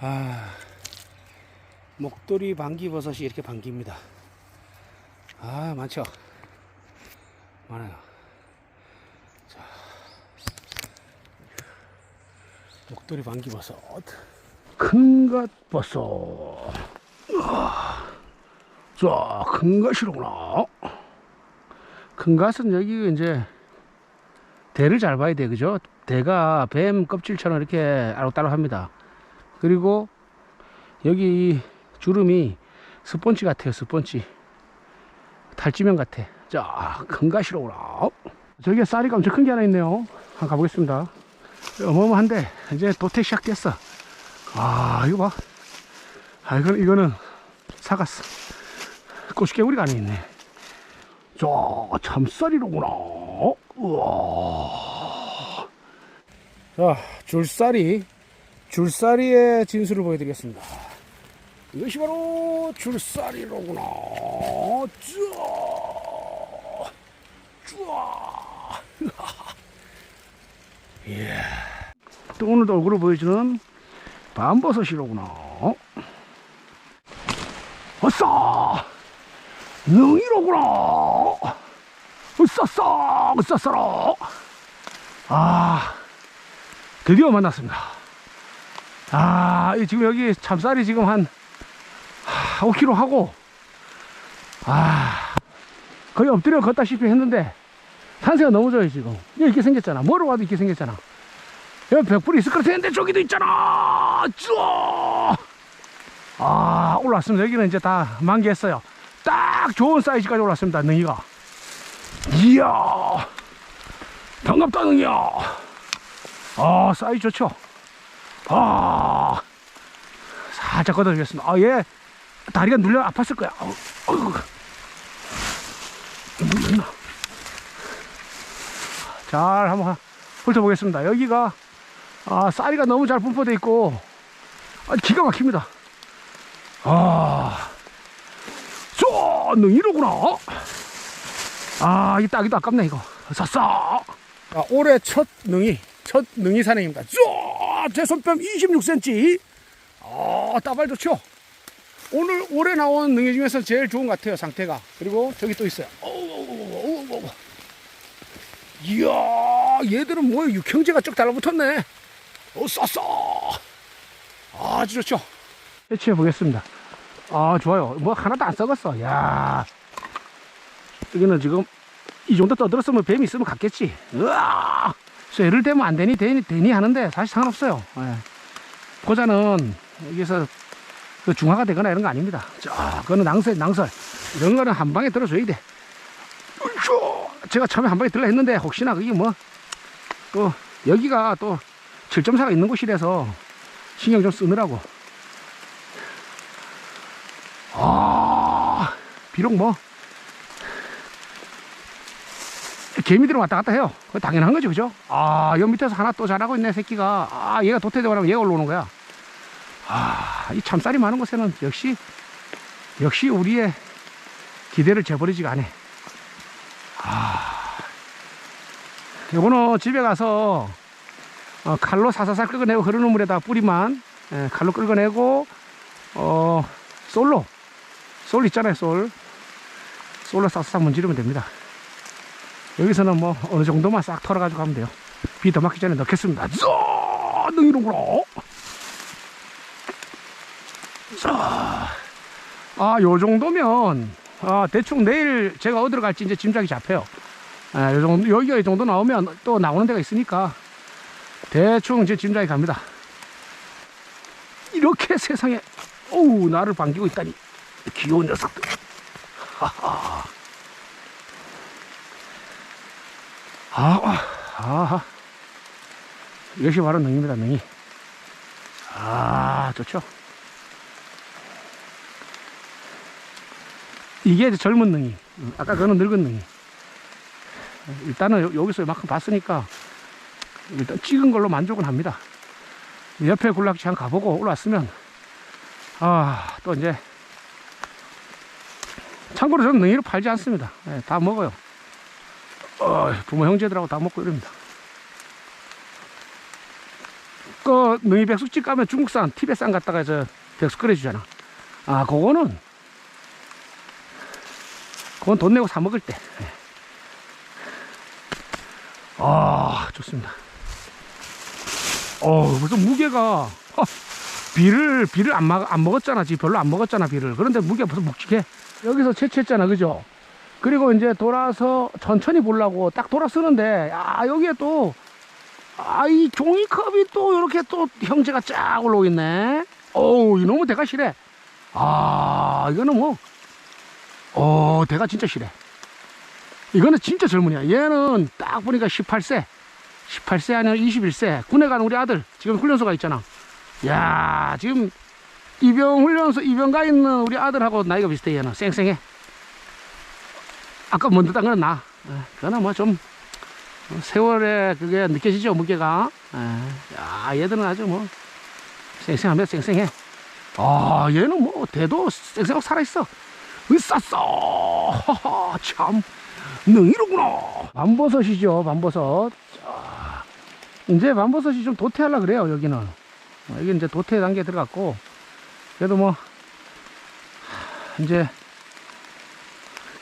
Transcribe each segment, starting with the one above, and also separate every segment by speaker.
Speaker 1: 아, 목도리 방귀버섯이 이렇게 방깁니다. 아, 많죠? 많아요. 자, 목도리 방귀버섯. 큰 것 버섯. 아, 자, 큰 것이로구나. 큰 것은 여기 이제 대를 잘 봐야 돼, 그죠? 대가 뱀 껍질처럼 이렇게 알록달록합니다. 그리고 여기 이 주름이 스펀지 같아요, 스펀지. 탈지면 같아. 자, 큰 가시로구나. 저기에 쌀이가 엄청 큰 게 하나 있네요. 한번 가보겠습니다. 어마어마한데, 이제 도태 시작됐어. 아, 이거 봐. 아, 이거는, 이거는 사갔어. 고추개구리가 안에 있네. 자, 참쌀이로구나. 우와. 자, 줄살이, 줄살이의 진수를 보여드리겠습니다. 이것이 바로 줄살이로구나. 쭈아, 쭈아. 예. 또 오늘도 얼굴을 보여주는 밤버섯이로구나. 어싸! 능이로구나. 으싸싸, 으싸싸라. 아, 드디어 만났습니다. 아, 이 지금 여기 참쌀이 지금 한 5kg 하고, 아, 거의 엎드려 걷다시피 했는데, 산세가 너무 좋아요, 지금. 이렇게 생겼잖아. 뭐로 와도 이렇게 생겼잖아. 여기 벽불이 있을 것 같았는데, 저기도 있잖아! 쭈아! 아, 올라왔습니다. 여기는 이제 다 만개했어요. 딱 좋은 사이즈까지 올랐습니다, 능이가. 이야, 반갑다, 능이야. 아, 사이즈 좋죠? 아, 살짝 걷어주겠습니다. 아, 얘 다리가 눌려 아팠을 거야. 어우. 눌렸나? 잘 한번 훑어보겠습니다. 여기가 아, 쌀이가 너무 잘 분포되어 있고 아, 기가 막힙니다. 아, 쏘, 능이로구나. 아, 이 딱이도 아깝네, 이거. 쌌싸. 아, 올해 첫 능이, 첫 능이 산행입니다. 쏘, 제 손뺨 26cm. 아, 따발 좋죠? 오늘, 올해 나온 능이 중에서 제일 좋은 것 같아요, 상태가. 그리고 저기 또 있어요. 어우, 이야, 얘들은 뭐야, 육형제가 쭉 달라붙었네. 어, 쌌싸. 아주 좋죠? 해치해 보겠습니다. 아, 좋아요. 뭐 하나도 안 썩었어. 야 여기는 지금 이 정도 떠들었으면 뱀이 있으면 갔겠지. 으아! 쇠를 대면 안 되니, 되니, 되니 하는데 사실 상관없어요. 예. 고자는 여기서 그 중화가 되거나 이런 거 아닙니다. 자, 그거는 낭설, 낭설. 이런 거는 한 방에 들어줘야 돼. 제가 처음에 한 방에 들라 했는데 혹시나 그게 뭐, 또 여기가 또 7.4가 있는 곳이라서 신경 좀 쓰느라고. 아, 비록 뭐, 개미들은 왔다 갔다 해요. 그거 당연한 거죠, 그죠? 아, 여 밑에서 하나 또 자라고 있네, 새끼가. 아, 얘가 도태되고 나면 얘가 올라오는 거야. 아, 이 참쌀이 많은 곳에는 역시, 역시 우리의 기대를 저버리지가 않네. 아, 요거는 집에 가서 어, 칼로 사사살 긁어내고 흐르는 물에다 뿌리만 예, 칼로 긁어내고 어, 솔로 솔 있잖아요 솔 솔로 싹싹 문지르면 됩니다 여기서는 뭐 어느 정도만 싹 털어가지고 가면 돼요. 비 더 맞기 전에 넣겠습니다. 쏘! 능이로구나. 아요 정도면 아, 대충 내일 제가 어디로 갈지 이제 짐작이 잡혀요. 아, 요 정도 여기가 이 정도 나오면 또 나오는 데가 있으니까 대충 이제 짐작이 갑니다. 이렇게 세상에 어우 나를 반기고 있다니. 귀여운 녀석들. 하하 아, 아, 이것이 바로 능입니다 능이. 아 좋죠? 이게 이제 젊은 능이. 음, 아까 그거는 늙은 능이. 일단은 여- 여기서 이만큼 봤으니까 일단 찍은 걸로 만족은 합니다. 옆에 군락지 한 가보고 올라왔으면 아 또 이제 참고로 저는 능이를 팔지 않습니다. 예, 다 먹어요 어, 부모 형제들하고 다 먹고 이럽니다 그 능이 백숙집 가면 중국산 티베산 갖다가 저 백숙 끓여주잖아. 아, 그거는 그건 돈 내고 사 먹을 때. 예. 아, 좋습니다. 어, 무슨 무게가 허, 비를 비를 안, 먹, 안 먹었잖아. 지금 별로 안 먹었잖아 비를. 그런데 무게가 무슨 묵직해. 여기서 채취했잖아, 그죠? 그리고 이제 돌아서 천천히 보려고 딱 돌아 쓰는데, 야 여기에 또, 아, 이 종이컵이 또 이렇게 또 형제가 쫙 올라오고 있네. 어우, 이놈은 대가 실해. 아, 이거는 뭐, 어, 대가 진짜 실해. 이거는 진짜 젊은이야. 얘는 딱 보니까 18세. 18세 아니면 21세. 군에 가는 우리 아들. 지금 훈련소가 있잖아. 야 지금 입영 훈련소 입영 가 있는 우리 아들하고 나이가 비슷해 얘는 쌩쌩해 아까 먼저 딴 거는 나. 예, 그거는 뭐 좀 세월에 그게 느껴지죠 무게가. 예, 야 얘들은 아주 뭐 쌩쌩하면 쌩쌩해. 아 얘는 뭐 대도 쌩쌩하고 살아있어. 으쌌어 하하 참. 능이로구나. 밤버섯이죠 밤버섯. 자, 이제 밤버섯이 좀 도태하려 그래요 여기는. 어, 이게 이제 도태 단계에 들어갔고 그래도 뭐 이제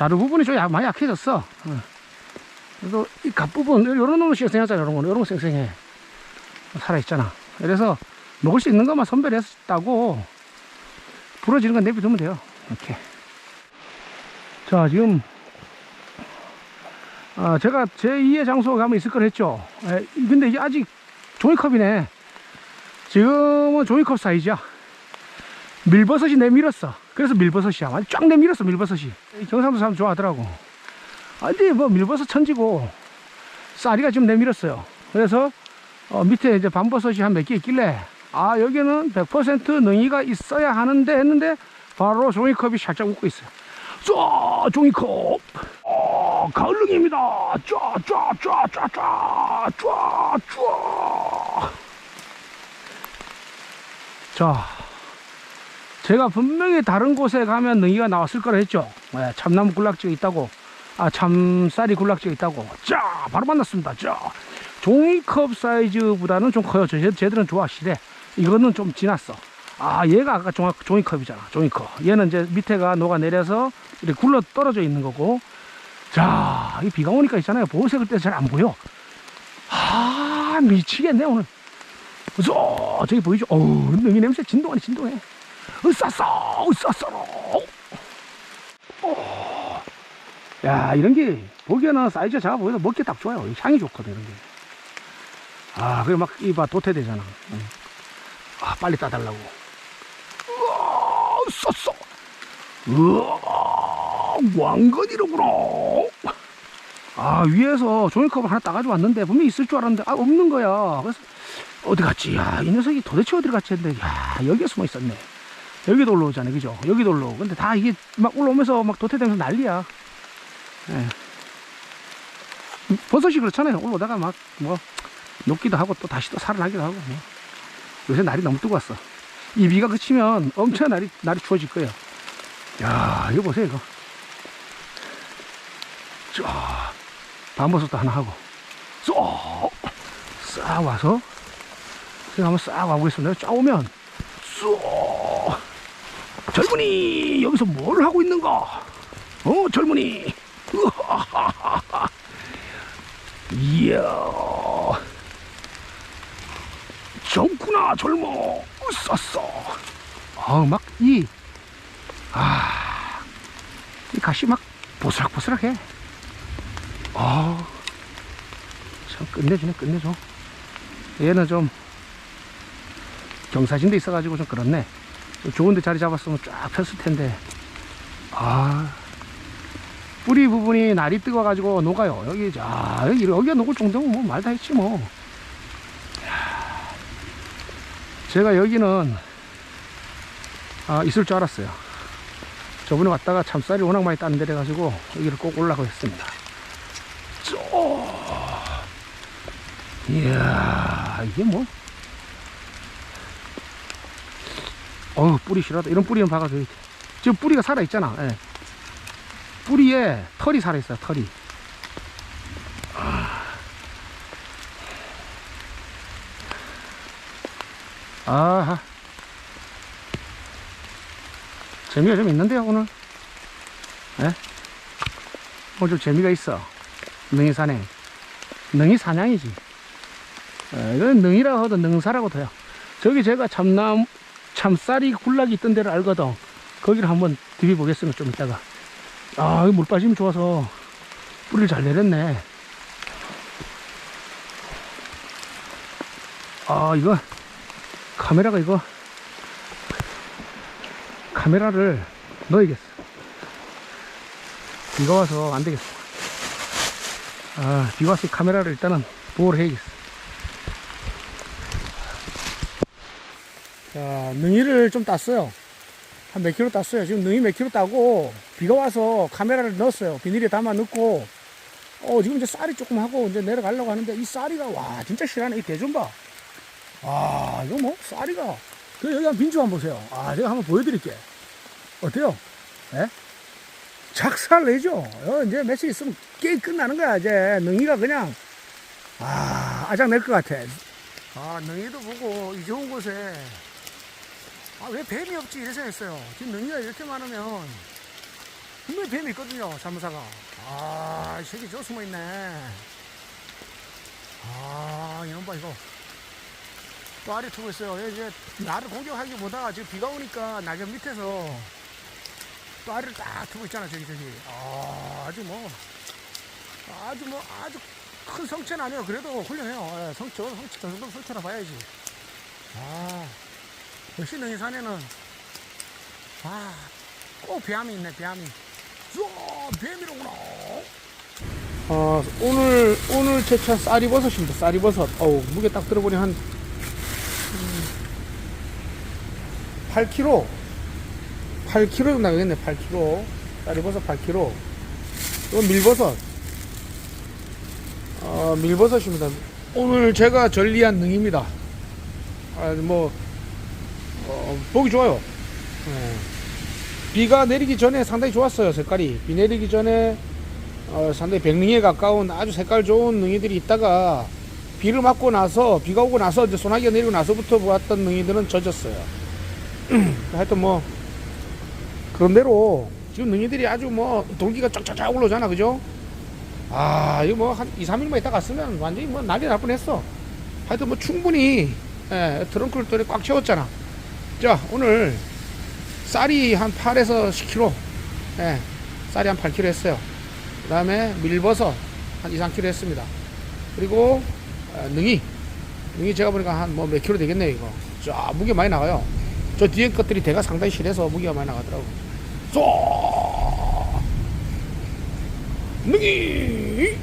Speaker 1: 자루 부분이 좀 약- 많이 약해졌어. 어. 그래도 이 갓 부분 요런 놈은 쌩쌩하잖아 요런 거는 요런 거 쌩쌩해. 살아있잖아. 그래서 먹을 수 있는 것만 선별했다고 부러지는 건 내비두면 돼요. 이렇게. 자 지금 아, 제가 제2의 장소 가면 있을 걸 했죠. 에, 근데 이게 아직 종이컵이네. 지금은 종이컵 사이즈야. 밀버섯이 내밀었어. 그래서 밀버섯이야. 완전 쫙 내밀었어, 밀버섯이. 이 경상도 사람 좋아하더라고. 아, 근데 뭐 밀버섯 천지고, 쌀이가 좀 내밀었어요. 그래서, 어, 밑에 이제 밤버섯이 한 몇 개 있길래, 아, 여기는 100% 능이가 있어야 하는데 했는데, 바로 종이컵이 살짝 웃고 있어요. 쫙, 종이컵. 어, 가을능입니다. 쫙, 쫙, 쫙, 쫙, 쫙, 쫙, 쫙. 자, 제가 분명히 다른 곳에 가면 능이가 나왔을 거라 했죠. 네, 참나무 군락지가 있다고. 아, 참쌀이 군락지가 있다고. 자, 바로 만났습니다. 자, 종이컵 사이즈보다는 좀 커요. 쟤, 쟤들은 좋아, 시래. 이거는 좀 지났어. 아, 얘가 아까 종, 종이컵이잖아. 종이컵. 얘는 이제 밑에가 녹아내려서 이렇게 굴러 떨어져 있는 거고. 자, 이 비가 오니까 있잖아요. 보호색을 떼서 잘안 보여. 아, 미치겠네, 오늘. 저, 저기 보이죠? 어우, 능이 냄새 진동하네, 진동해. 으싸싸, 으싸싸. 어. 야, 이런 게, 보기에는 사이즈가 작아 보여서 먹기 딱 좋아요. 향이 좋거든, 이런 게. 아, 그래, 막, 이봐, 도태되잖아. 응. 아, 빨리 따달라고. 우와, 쌌어. 우와, 왕건이로구나. 아, 위에서 종이컵을 하나 따가지고 왔는데, 분명히 있을 줄 알았는데, 아, 없는 거야. 그래서, 어디 갔지? 야, 이 녀석이 도대체 어디 갔지? 했는데, 야, 여기에 숨어 있었네. 여기도 올라오잖아요. 그죠? 여기도 올라오고. 근데 다 이게 막 올라오면서 막 도태되면서 난리야. 예. 버섯이 그렇잖아요. 올라오다가 막, 뭐, 녹기도 하고 또 다시 또 살아나기도 하고. 뭐. 요새 날이 너무 뜨거웠어. 이 비가 그치면 엄청 날이, 날이 추워질 거예요. 야, 이거 보세요, 이거. 쫙, 밤버섯도 하나 하고. 쏙, 싹 와서 제가 한번 싹 와보겠습니다. 쫙 오면 쏙 젊은이 여기서 뭘 하고 있는가? 어 젊은이 으하하하하. 이야 젊구나 젊어 썼어 아막 이 아 이 가시 막 보스락보스락해 아 참 끝내주네 끝내줘 얘는 좀 경사진데 있어가지고 좀 그렇네. 좀 좋은데 자리 잡았으면 쫙 폈을 텐데. 아. 뿌리 부분이 날이 뜨거워가지고 녹아요. 여기, 자, 여기, 여기가 녹을 정도면 뭐 말 다 했지 뭐. 야. 제가 여기는, 아, 있을 줄 알았어요. 저번에 왔다가 참쌀이 워낙 많이 땄는데 그래가지고 여기를 꼭 올라가고 했습니다. 쪼. 이야, 이게 뭐. 어우 뿌리 싫어다 이런 뿌리는 박아줘야 돼 지금 뿌리가 살아있잖아 예. 뿌리에 털이 살아있어요 털이 아. 아하. 재미가 좀 있는데요, 오늘? 예? 오늘 좀 재미가 있어. 능이 산행. 능이 사냥이지. 예, 이건 능이라고 하도 능사라고 해요. 저기 제가 참남, 참 쌀이 군락이 있던 데를 알거든. 거기를 한번 디비 보겠습니다, 좀 이따가. 아, 이물 빠짐이 좋아서 뿌리를 잘 내렸네. 아, 이거 카메라가 이거 카메라를 넣어야겠어. 비가 와서 안 되겠어. 아, 비가 와서 이 카메라를 일단은 보호를 해야겠어. 자, 능이를 좀 땄어요. 한 몇 킬로 땄어요. 지금 능이 몇 킬로 따고 비가 와서 카메라를 넣었어요. 비닐에 담아 넣고 어, 지금 이제 쌀이 조금 하고 이제 내려가려고 하는데 이 쌀이가 와, 진짜 실하네. 이 대좀 봐. 아, 이거 뭐 쌀이가 그 여기 한번 빈주 한번 보세요. 아, 제가 한번 보여드릴게. 어때요? 예? 작살 내죠? 어, 이제 며칠 있으면 게임 끝나는 거야, 이제. 능이가 그냥, 아, 아작 낼 것 같아. 아, 능이도 보고, 이 좋은 곳에, 아, 왜 뱀이 없지? 이래 생각했어요. 지금 능이가 이렇게 많으면, 분명히 뱀이 있거든요, 사무사가. 아, 이 새끼 저 숨어 있네. 아, 이놈 봐, 이거. 또 알이 트고 있어요. 얘 이제 나를 공격하기보다 지금 비가 오니까 낙엽 밑에서 또 알을 딱 트고 있잖아, 저기, 저기. 아, 아주 뭐, 아주 뭐, 아주 큰 성체는 아니에요. 그래도 훌륭해요. 예, 성체, 성체, 저 정도 성체나 봐야지. 아, 역시 능이 산에는, 아, 꼭 뱀이 있네, 뱀이. 쏘, 뱀이로구나. 아, 오늘, 오늘 제차 쌀이버섯입니다. 쌀이버섯. 어우, 무게 딱 들어보니 한 8kg 8kg 정도 나가겠네 8kg 쌀이버섯 8kg 이건 밀버섯 어, 밀버섯입니다 오늘 제가 전리한 능입니다 아, 뭐 어, 보기 좋아요. 예. 비가 내리기 전에 상당히 좋았어요 색깔이. 비 내리기 전에 어, 상당히 백능에 가까운 아주 색깔 좋은 능이들이 있다가 비를 맞고 나서 비가 오고 나서 이제 소나기가 내리고 나서부터 보았던 능이들은 젖었어요. 하여튼 뭐 그런 대로 지금 능이들이 아주 뭐 돌기가 쫙쫙쫙 올라오잖아 그죠? 아 이거 뭐 한 2, 3일만 있다 갔으면 완전히 뭐 난리 날 뻔했어. 하여튼 뭐 충분히 예, 트렁크를 꽉 채웠잖아 자 오늘 쌀이 한 8에서 10kg 예, 쌀이 한 8kg 했어요. 그 다음에 밀버섯 한 2, 3kg 했습니다. 그리고 어, 능이. 능이 제가 보니까 한 뭐 몇 킬로 되겠네 이거. 자 무게 많이 나가요. 저 뒤에 것들이 대가 상당히 실해서 무게가 많이 나가더라고. 쏘 능이